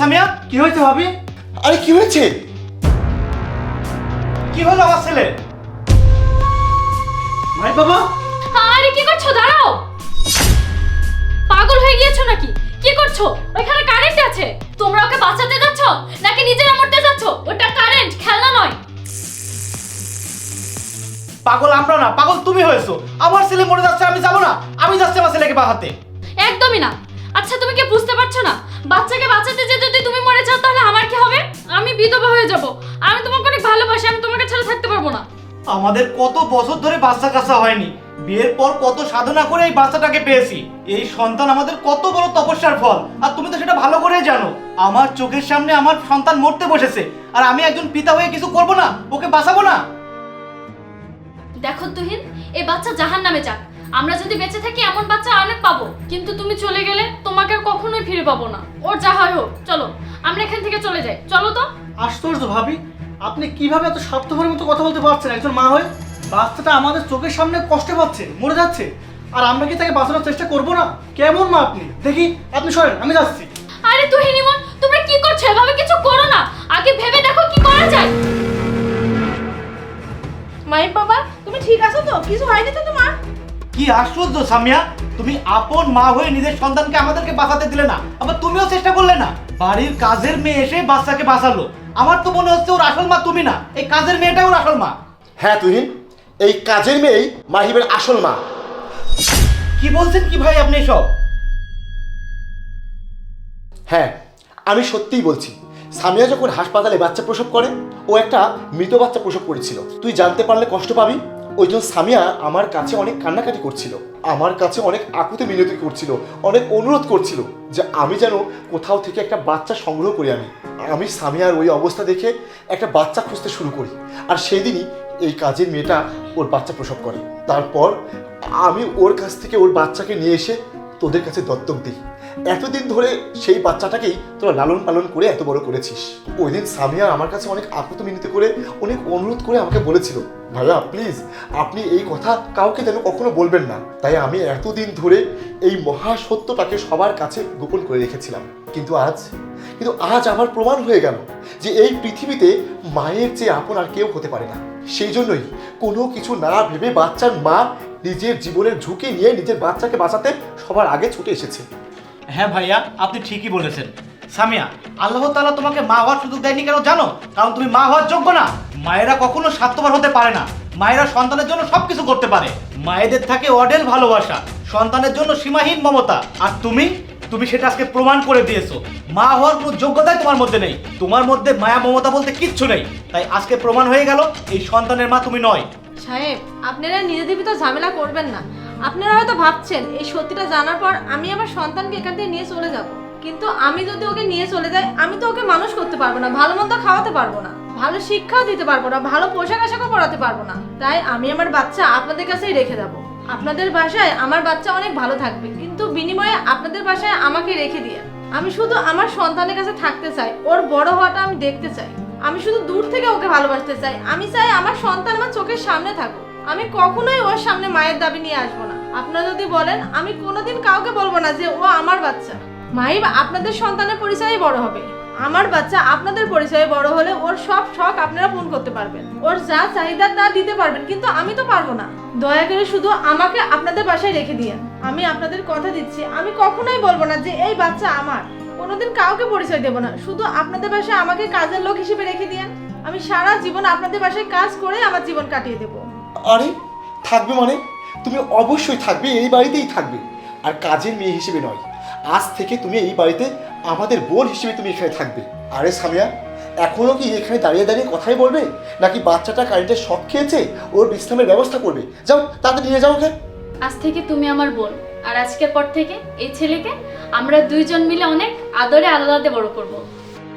সামিয়া? কি হয়েছে ভাবি? আরে কি হয়েছে? কি হলো আমার ছেলে? ভাই বাবা। আরে কি করছ? দাঁড়াও। পাগল হয়ে গিয়েছো নাকি? কি করছ? ওইখানে কারেন্ট আছে। তোমরা ওকে বাঁচাতে যাচ্ছ নাকি নিজেরা মরতে যাচ্ছ? ওটা কারেন্ট খেলনা নয়। পাগল আমরা না পাগল তুমি হয়েছো। আমার ছেলে মরে যাচ্ছে আমি যাব না। আমি যাচ্ছি আমার ছেলেকে বাঁচাতে। একদমই না। আচ্ছা তুমি কি বুঝতে পারছ না? বাচ্চাকে বাঁচাতে যে যদি তুমি মরে যাও তাহলে আমার কি হবে? আমি বিধবা হয়ে যাব। আমি তোমাকে অনেক ভালোবাসি আমি তোমাকে ছেড়ে থাকতে পারব না। আমাদের কত বছর ধরে বাচ্চা কাচ্চা হয়নি। বিয়ের পর কত সাধনা করে এই বাচ্চাটাকে পেয়েছি। এই সন্তান আমাদের কত বড় তপস্যার ফল। আর তুমি তো সেটা ভালো করেই জানো। আমার চোখের সামনে আমার সন্তান মরতে বসেছে। আর আমি একজন পিতা হয়ে কিছু করব না? ওকে বাঁচাবো না? দেখো তুহিন এই বাচ্চা জাহান নামে যাক। আমরা যদি বেঁচে থাকি এমন বাচ্চা অনেক পাবো। কিন্তু তুমি চলে গেলে তোমাকে আর কখনোই ফিরে পাবো না। ওর যা হয় হোক চলো আমরা এখান থেকে চলে যাই। চলো তো। আশ্চর্য ভাবি আপনি কীভাবে এত স্বার্থপরের মতো কথা বলতে পারছেন? একজন মা হয়ে বাচ্চাটা আমাদের চোখের সামনে কষ্ট পাচ্ছে মরে যাচ্ছে। আর আমরা কি তাকে বাঁচানোর চেষ্টা করব না? কেমন মা আপনি? দেখি আপনি সরেন আমি যাচ্ছি। আরে তুহিন ইমন তোমরা কি করছ? এভাবে কিছু করো না। আগে ভেবে দেখো কি করা যায়। মাইম বাবা তুমি ঠিক আছো তো? কিছু হয়নি তো তোমার? কি আশ্চর্য সামিয়া? তুমি আপন মা হয়ে নিজের সন্তানকে আমাদেরকে বাঁচাতে দিলে না আবার তুমিও চেষ্টা করলে না। বাড়ির কাজের মেয়ে এসে বাচ্চাকে বাঁচালো। আমার তো মনে হচ্ছে ওর আসল মা তুমি না এই কাজের মেয়েটা ওর আসল মা। হ্যাঁ তুহিন এই কাজের মেয়েই মাহিবের আসল মা। কি বলছেন কি ভাই আপনি সব হ্যাঁ আমি সত্যিই বলছি সামিয়া যখন হাসপাতালে বাচ্চা প্রসব করে ও একটা মৃত বাচ্চা প্রসব করেছিল। তুই জানতে পারলে কষ্ট পাবি। ওই জন্য সামিয়া আমার কাছে অনেক কান্নাকাটি করছিল। আমার কাছে অনেক আকুতি মিনতি করছিল, অনেক অনুরোধ করছিল যে আমি যেন কোথাও থেকে একটা বাচ্চা সংগ্রহ করি আমি। আমি সামিয়ার ওই অবস্থা দেখে একটা বাচ্চা খুঁজতে শুরু করি আর সেদিনই এই কাজের মেয়েটা ওর বাচ্চা প্রসব করে। তারপর আমি ওর কাছ থেকে ওর বাচ্চাকে নিয়ে এসে তোদের কাছে দত্তক দিই। এতদিন ধরে সেই বাচ্চাটাকেই তোরা লালন পালন করে এত বড় করেছিস। ওই দিন সামিয়া আমার কাছে অনেক আকুত মিনতি করে, অনেক অনুরোধ করে আমাকে বলেছিল, ভাইয়া প্লিজ আপনি এই কথা কাউকে যেন কখনো বলবেন না। তাই আমি এতদিন ধরে এই মহা সত্যটাকে সবার কাছে গোপন করে রেখেছিলাম। কিন্তু আজ কিন্তু আজ আমার প্রমাণ হয়ে গেল যে এই পৃথিবীতে মায়ের চেয়ে আপন আর কেউ হতে পারে না। সেই জন্যই কোনো কিছু না ভেবে বাচ্চার মা নিজের জীবনের ঝুঁকি নিয়ে নিজের বাচ্চাকে বাঁচাতে সবার আগে ছুটে এসেছে। হ্যাঁ ভাইয়া, আপনি ঠিকই বলেছেন। সামিয়া, আল্লাহ তাআলা তোমাকে মা হওয়ার সুযোগ দেয়নি কেন জানো? কারণ তুমি মা হওয়ার যোগ্য না। মায়েরা কখনো স্বার্থপর হতে পারে না। মায়েরা সন্তানের জন্য সবকিছু করতে পারে। মায়েদের থাকে অডেল ভালোবাসা, সন্তানের জন্য সীমাহীন মমতা। আর তুমি তুমি সেটা আজকে প্রমাণ করে দিয়েছ। মা হওয়ার কোনো যোগ্যতাই তোমার মধ্যে নেই। তোমার মধ্যে মায়া মমতা বলতে কিচ্ছু নেই। তাই আজকে প্রমাণ হয়ে গেল, এই সন্তানের মা তুমি নয়। সাহেব, আপনারা নিজেদের ভিতর ঝামেলা করবেন না। আপনারা হয়তো ভাবছেন, এই সত্যিটা জানার পর আমি আমার সন্তানকে এখান থেকে নিয়ে চলে যাব। কিন্তু আমি যদি ওকে নিয়ে চলে যাই, আমি তো ওকে মানুষ করতে পারব না, ভালো মন্দ খাওয়াতে পারব না, ভালো শিক্ষাও দিতে পারব না, ভালো পোশাক আশাকও পরাতে পারব না। তাই আমি আমার বাচ্চা আপনাদের কাছেই রেখে দেবো আপনাদের বাসায় আমার বাচ্চা অনেক ভালো থাকবে, কিন্তু বিনিময়ে আপনাদের বাসায় আমাকে রেখে দিয়ে। আমি শুধু আমার সন্তানের কাছে থাকতে চাই, ওর বড় হওয়াটা আমি দেখতে চাই। আমি শুধু দূর থেকে ওকে ভালোবাসতে চাই। আমি চাই আমার সন্তান আমার চোখের সামনে থাকুক। আমি কখনোই ওর সামনে মায়ের দাবি নিয়ে আসব না। আপনারা যদি বলেন, আমি কোনোদিন কাউকে বলব না যে ও আমার বাচ্চা। মাইব আপনাদের সন্তানের পরিচয়ে বড় হবে। আমার বাচ্চা আপনাদের পরিচয়ে বড় হলে ওর সব শখ আপনারা পূরণ করতে পারবেন। ওর যা চাহিদা তা দিতে পারবেন, কিন্তু আমি তো পারব না। দয়া করে শুধু আমাকে আপনাদের বাসায় রেখে দিয়েন। আমি আপনাদের কথা দিচ্ছি। আমি কখনোই বলব না যে এই বাচ্চা আমার। কোনোদিন কাউকে পরিচয় দেবো না। শুধু আপনাদের বাসায় আমাকে কাজের লোক হিসেবে রেখে দিয়েন। আমি সারা জীবন আপনাদের বাসায় কাজ করে আমার জীবন কাটিয়ে দেবো। আরে, থাকবে মানে? তুমি অবশ্যই থাকবে, এই বাড়িতেই থাকবে। আর কাজের মেয়ে হিসেবে নয়। আজ থেকে তুমি এই বাড়িতে আমাদের বোন হিসেবে তুমি এখানে থাকবে। আরে সামিয়া, এখনও কি এখানে দাঁড়িয়ে দাঁড়িয়ে কথাই বলবে? নাকি বাচ্চাটা কারেন্টের শখ খেয়েছে, ওর বিশ্রামের ব্যবস্থা করবে? যাও তাতে নিয়ে যাও ওকে। আজ থেকে তুমি আমার বোন। আর আজকের পর থেকে এই ছেলেকে আমরা দুইজন মিলে অনেক আদরে আলাদাতে বড় করব।